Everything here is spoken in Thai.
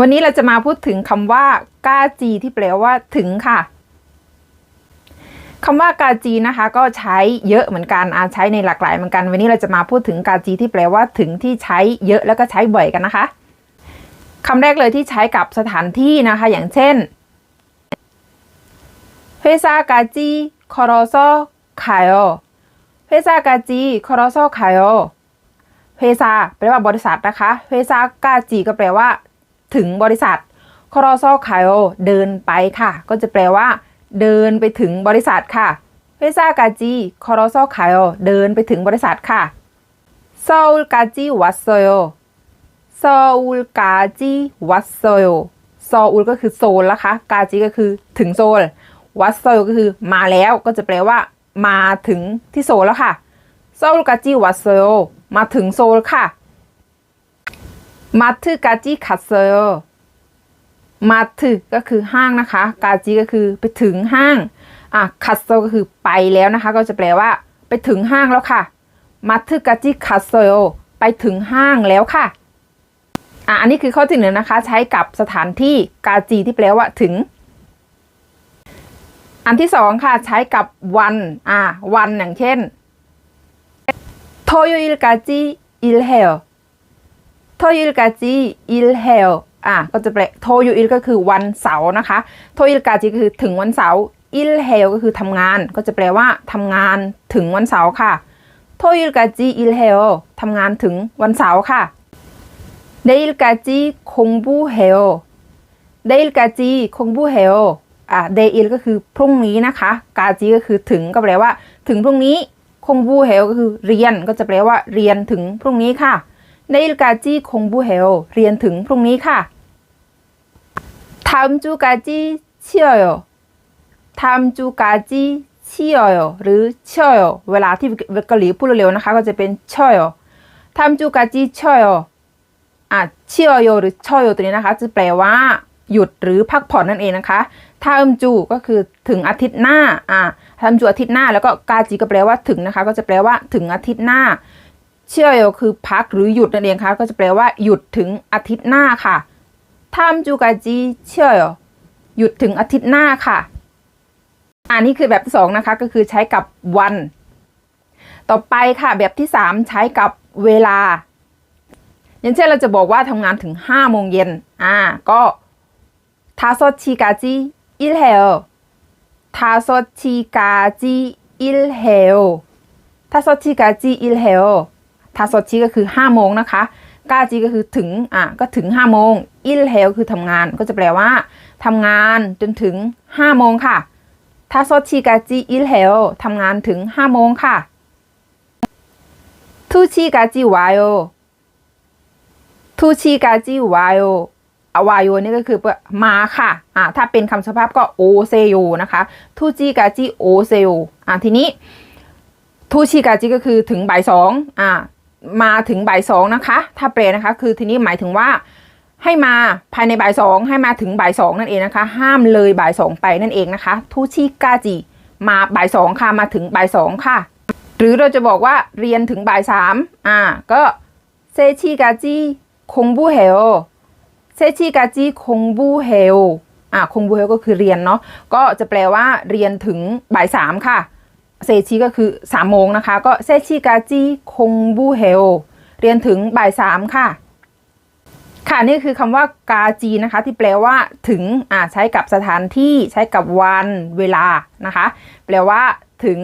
วันนี้เราจะมาพูดถึงคำว่ากาจีที่แปลว่าถึงค่ะคำว่ากาจีนะคะ ก็ใช้เยอะเหมือนกันอาใช้ในหลากหลายเหมือนกัน วันนี้เราจะมาพูดถึงกาจีที่แปลว่าถึงที่ใช้เยอะแล้วก็ใช้บ่อยกันนะคะคำแรกเลยที่ใช้กับสถานที่นะคะ อย่างเช่นเฟซากาจีคอรอซอคายโอเฟซากาจีคอรอซคายโอเฟซาแปลว่าบริษัทนะคะเฟซากาจีก็แปลว่า ถึงบริษัทคอรอซอคายโอเดินไปค่ะ ก็จะแปลว่า เดินไปถึงบริษัทค่ะเฮซากาจีคอรอซอคายโอเดินไปถึงบริษัทค่ะซอลกาจีวัสโซโยซอลกาจีวัสโซโยซออุลก็คือโซลนะคะ กาจีก็คือถึงโซลวัสโซโยก็คือมาแล้วก็จะแปลว่า มาถึงที่โซลแล้วค่ะซอลกาจีวัสโซโยมาถึงโซลค่ะ มาทึกาจิคัตเซโยมาทึก็คือห้างนะคะ กาจิก็คือไปถึงห้างอะคัตโซก็คือไปแล้วนะคะ ก็จะแปลว่า ไปถึงห้างแล้วค่ะมาทึกาจิคัตเซโยไปถึงห้างแล้วค่ะอะอันนี้คือข้อที่หนึ่งนะคะ ใช้กับสถานที่กาจีที่แปลว่าถึง อันที่สองค่ะใช้กับวันอะวันอย่างเช่นโทโยอิลกาจิอิลเฮล โทยุลกาจิอิลเฮลอะก็จะแปลโทยุอิลก็คือวันเสาร์นะคะโทยุลกาจิก็คือถึงวันเสาร์อิลเฮลก็คือทำงาน ก็จะแปลว่าทำงานถึงวันเสาร์ค่ะโทยุลกาจิอิลเฮลทำงานถึงวันเสาร์ค่ะเดอิลกาจิคงบูเฮลเดอิลกาจิคงบูเฮลอะเดอิลก็คือพรุ่งนี้นะคะ กาจิก็คือถึงก็แปลว่า ถึงพรุ่งนี้คงบูเฮลก็คือเรียนก็จะแปลว่าเรียนถึงพรุ่งนี้ค่ะ ใน일까지공부해요เรียนถึงพรุ่งนี้ค่ะ다음주까지치어요 다음주까지 치어요หรือเชอเวลาที่เกาหลีพูดเร็วๆนะคะ ก็จะเป็นเชอ다음주까지เชออ่ะเชอโยหรือเชอโยตัวนี้นะคะ จะแปลว่า หยุดหรือพักผ่อนนั่นเองนะคะทามจูก็คือถึงอาทิตย์หน้า อ่ะทามจูอาทิตย์หน้า แล้วก็กาจีก็แปลว่าถึงนะคะ ก็จะแปลว่าถึงอาทิตย์หน้า เชื่อโยคือพักหรือหยุดนั่นเองค่ะ ก็จะแปลว่าหยุดถึงอาทิตย์หน้าค่ะทำจูกาจีเชื่อโยหยุดถึงอาทิตย์หน้าค่ะ อันนี้คือแบบที่สองนะคะ ก็คือใช้กับวัน ต่อไปค่ะ แบบที่สามใช้กับเวลา อย่างเช่นเราจะบอกว่าทำงานถึงห้าโมงเย็นอ่า ก็ทาโซชิกาจิอิลเฮลทาโซชิกาจิอิลเฮลทาโซชิกาจิอิลเฮล ทาโซชิก็คือ5โมงนะคะกาจิก็คือถึงอะก็ถึง5โมงอิลเฮลคือทำงานก็จะแปลว่าทำงานจนถึง5โมงค่ะทาโซชิกาจิอิลเฮลทำงานถึง5โมงค่ะทูชิกาจิวายโอทูชิกาจิวายโออวายโยนี่ก็คือมาค่ะ อ่า ถ้าเป็นคำสภาพก็โอเซโยนะคะ ทูจิกาจิโอเซโยอ่า ทีนี้ ทูชิกาจิก็คือถึงบ่ายสองอ่า มาถึงบ่ายสองนะคะ ถ้าแปลนะคะ คือทีนี้หมายถึงว่าให้มาภายในบ่ายสองให้มาถึงบ่ายสองนั่นเองนะคะ ห้ามเลยบ่ายสองไปนั่นเองนะคะทูชิกาจิมาบ่ายสองค่ะมาถึงบ่ายสองค่ะ หรือเราจะบอกว่าเรียนถึงบ่ายสามอ่าก็เซชิกาจิคงบูเฮโอเซชิกาจิคงบูเฮโออ่าคงบูเฮโอก็คือเรียนเนาะก็จะแปลว่าเรียนถึงบ่ายสามค่ะ เซชิก็คือสามโมงนะคะ ก็เซชิกาจิคงบูเฮลเรียนถึงบ่ายสามค่ะ ค่ะนี่คือคำว่ากาจีนะคะ ที่แปลว่าถึงอ่าใช้กับสถานที่ใช้กับวันเวลานะคะ แปลว่าถึง